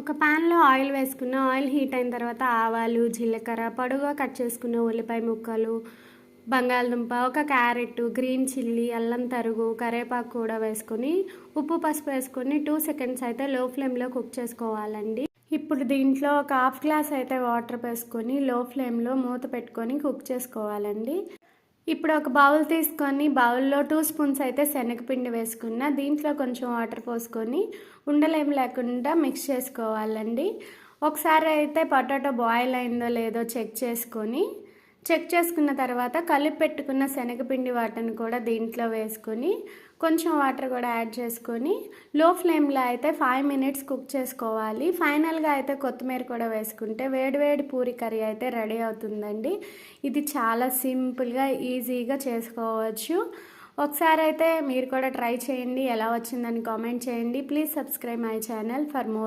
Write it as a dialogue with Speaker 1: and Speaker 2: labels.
Speaker 1: ఒక ప్యాన్లో ఆయిల్ వేసుకున్న ఆయిల్ హీట్ అయిన తర్వాత ఆవాలు జీలకర్ర పొడుగా కట్ చేసుకున్న ఉల్లిపాయ ముక్కలు బంగాళదుంప ఒక క్యారెట్ గ్రీన్ చిల్లీ అల్లం తరుగు కరివేపాకు కూడా వేసుకొని ఉప్పు పసుపు వేసుకొని టూ సెకండ్స్ అయితే లో ఫ్లేమ్లో కుక్ చేసుకోవాలండి. ఇప్పుడు దీంట్లో ఒక హాఫ్ గ్లాస్ అయితే వాటర్ వేసుకొని లో ఫ్లేమ్లో మూత పెట్టుకొని కుక్ చేసుకోవాలండి. ఇప్పుడు ఒక బౌల్ తీసుకొని బౌల్లో టూ స్పూన్స్ అయితే శనగపిండి వేసుకున్న దీంట్లో కొంచెం వాటర్ పోసుకొని ఉండలేం లేకుండా మిక్స్ చేసుకోవాలండి. ఒకసారి అయితే పొటాటో బాయిల్ అయిందో లేదో చెక్ చేసుకొని చెక్ చేసుకున్న తర్వాత కలిపి పెట్టుకున్న శనగపిండి వాటర్ని కూడా దీంట్లో వేసుకొని కొంచెం వాటర్ కూడా యాడ్ చేసుకొని లో ఫ్లేమ్లో అయితే ఫైవ్ మినిట్స్ కుక్ చేసుకోవాలి. ఫైనల్గా అయితే కొత్తిమీర కూడా వేసుకుంటే వేడివేడి పూరి కర్రీ అయితే రెడీ అవుతుందండి. ఇది చాలా సింపుల్గా ఈజీగా చేసుకోవచ్చు. ఒకసారి అయితే మీరు కూడా ట్రై చేయండి. ఎలా వచ్చిందని కామెంట్ చేయండి. Please subscribe my channel for more